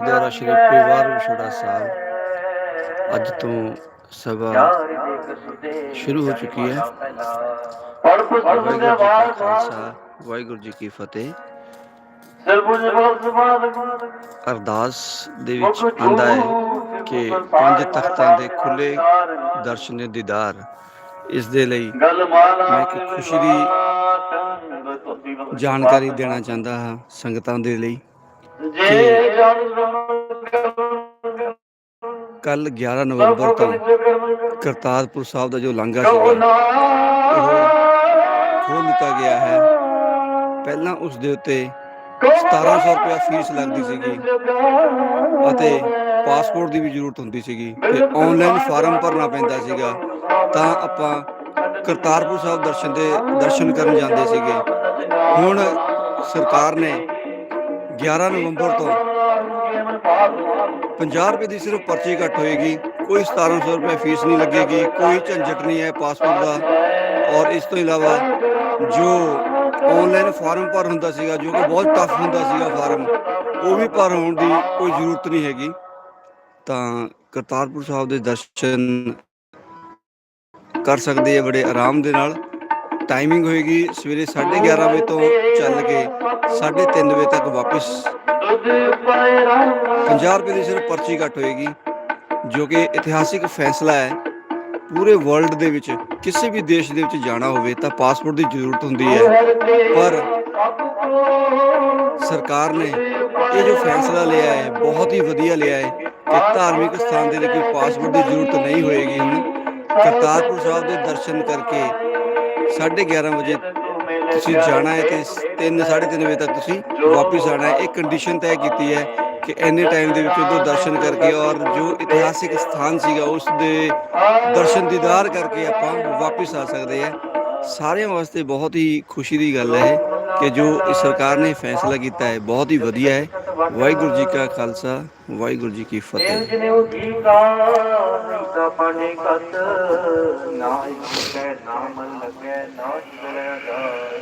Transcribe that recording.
ਦੁਆਰਾ ਸ਼੍ਰੀ ਪਰਿਵਾਰ ਵਿਛੋੜਾ ਸਾਹਿਬ ਅੱਜ ਤੋਂ ਸਭਾ ਸ਼ੁਰੂ ਹੋ ਚੁੱਕੀ ਹੈ। ਵਾਹਿਗੁਰੂ ਜੀ ਕਾ ਖਾਲਸਾ, ਵਾਹਿਗੁਰੂ ਜੀ ਕੀ ਫਤਿਹ। ਅਰਦਾਸ ਦੇ ਵਿੱਚ ਆਂਦਾ ਹੈ ਕਿ ਪੰਜ ਤਖਤਾਂ ਦੇ ਖੁੱਲੇ ਦਰਸ਼ਨ ਦੀਦਾਰ। ਇਸ ਦੇ ਲਈ ਮੈਂ ਇੱਕ ਖੁਸ਼ੀ ਦੀ ਜਾਣਕਾਰੀ ਦੇਣਾ ਚਾਹੁੰਦਾ ਹਾਂ ਸੰਗਤਾਂ ਦੇ ਲਈ। ਕੱਲ 11 ਨਵੰਬਰ ਤੋਂ ਕਰਤਾਰਪੁਰ ਸਾਹਿਬ ਦਾ ਜੋ ਲਾਂਘਾ ਸੀਗਾ ਉਹ ਖੋਲ ਦਿੱਤਾ ਗਿਆ ਹੈ। ਪਹਿਲਾਂ ਉਸ ਦੇ ਉੱਤੇ 1700 ਰੁਪਏ ਫੀਸ ਲੱਗਦੀ ਸੀਗੀ ਅਤੇ ਪਾਸਪੋਰਟ ਦੀ ਵੀ ਜ਼ਰੂਰਤ ਹੁੰਦੀ ਸੀਗੀ ਤੇ ਆਨਲਾਈਨ ਫਾਰਮ ਭਰਨਾ ਪੈਂਦਾ ਸੀਗਾ ਤਾਂ ਆਪਾਂ ਕਰਤਾਰਪੁਰ ਸਾਹਿਬ ਦਰਸ਼ਨ ਦੇ ਦਰਸ਼ਨ ਕਰਨ ਜਾਂਦੇ ਸੀਗੇ। ਹੁਣ ਸਰਕਾਰ ਨੇ 11 ਨਵੰਬਰ ਤੋਂ 50 ਰੁਪਏ ਦੀ ਸਿਰਫ ਪਰਚੀ ਕੱਟ ਹੋਏਗੀ, ਕੋਈ 1700 ਰੁਪਏ ਫੀਸ ਨਹੀਂ ਲੱਗੇਗੀ, ਕੋਈ ਝੰਜਟ ਨਹੀਂ ਹੈ ਪਾਸਪੋਰਟ ਦਾ। ਔਰ ਇਸ ਤੋਂ ਇਲਾਵਾ ਜੋ ਆਨਲਾਈਨ ਫਾਰਮ ਭਰ ਹੁੰਦਾ ਸੀਗਾ, ਜੋ ਕਿ ਬਹੁਤ ਟਫ ਹੁੰਦਾ ਸੀਗਾ ਫਾਰਮ, ਉਹ ਵੀ ਭਰ ਹੋਣ ਦੀ ਕੋਈ ਜ਼ਰੂਰਤ ਨਹੀਂ ਹੈਗੀ। ਤਾਂ ਕਰਤਾਰਪੁਰ ਸਾਹਿਬ ਦੇ ਦਰਸ਼ਨ ਕਰ ਸਕਦੇ ਆ ਬੜੇ ਆਰਾਮ ਦੇ ਨਾਲ। ਟਾਈਮਿੰਗ ਹੋਏਗੀ ਸਵੇਰੇ 11:30 ਵਜੇ ਤੋਂ ਚੱਲ ਕੇ 3:30 ਵਜੇ ਤੱਕ ਵਾਪਸ। 50 ਰੁਪਏ ਦੀ ਸਿਰਫ ਪਰਚੀ ਕੱਟ ਹੋਏਗੀ, ਜੋ ਕਿ ਇਤਿਹਾਸਿਕ ਫੈਸਲਾ ਹੈ। ਪੂਰੇ ਵਰਲਡ ਦੇ ਵਿੱਚ, ਕਿਸੇ ਵੀ ਦੇਸ਼ ਦੇ ਵਿੱਚ ਜਾਣਾ ਹੋਵੇ ਤਾਂ ਪਾਸਪੋਰਟ ਦੀ ਜ਼ਰੂਰਤ ਹੁੰਦੀ ਹੈ। ਪਰ ਸਰਕਾਰ ਨੇ ਇਹ ਜੋ ਫੈਸਲਾ ਲਿਆ ਹੈ, ਬਹੁਤ ਹੀ ਵਧੀਆ ਲਿਆ ਹੈ ਕਿ ਧਾਰਮਿਕ ਸਥਾਨ ਦੇ ਲਈ ਕੋਈ ਪਾਸਪੋਰਟ ਦੀ ਜ਼ਰੂਰਤ ਨਹੀਂ ਹੋਏਗੀ। ਹੁਣ ਕਰਤਾਰਪੁਰ ਸਾਹਿਬ ਦੇ ਦਰਸ਼ਨ ਕਰਕੇ 11:30 ਵਜੇ ਤੁਸੀਂ ਜਾਣਾ ਹੈ ਤੇ 3 3:30 ਵਜੇ ਤੱਕ ਤੁਸੀਂ ਵਾਪਸ ਆਣਾ ਹੈ। ਇਹ ਕੰਡੀਸ਼ਨ ਤੈਅ ਕੀਤੀ ਹੈ ਕਿ ਇੰਨੇ ਟਾਈਮ ਦੇ ਵਿੱਚ ਉਦੋਂ ਦਰਸ਼ਨ ਕਰਕੇ ਔਰ ਜੋ ਇਤਿਹਾਸਿਕ ਸਥਾਨ ਸੀਗਾ, ਉਸ ਦੇ ਦਰਸ਼ਨ ਦੀਦਾਰ ਕਰਕੇ ਆਪਾਂ ਵਾਪਸ ਆ ਸਕਦੇ ਆ ਸਾਰਿਆਂ ਵਾਸਤੇ ਬਹੁਤ ਹੀ ਖੁਸ਼ੀ ਦੀ ਗੱਲ ਹੈ ਕਿ ਜੋ ਇਸ ਸਰਕਾਰ ਨੇ ਫੈਸਲਾ ਕੀਤਾ ਹੈ, ਬਹੁਤ ਹੀ ਵਧੀਆ ਹੈ। ਵਾਹਿਗੁਰੂ ਜੀ ਕਾ ਖਾਲਸਾ ਵਾਹਿਗੁਰੂ ਜੀ ਕੀ ਫਤਿਹ। ਜਿਨੇ ਉਹ ਜੀਵਦਾ ਦਾ ਪਾਣੀ ਕਤ ਨਾ ਇਕੈ ਨਾਮ ਲੱਗੇ ਨਾ ਚਲਿਆ ਜਾਏ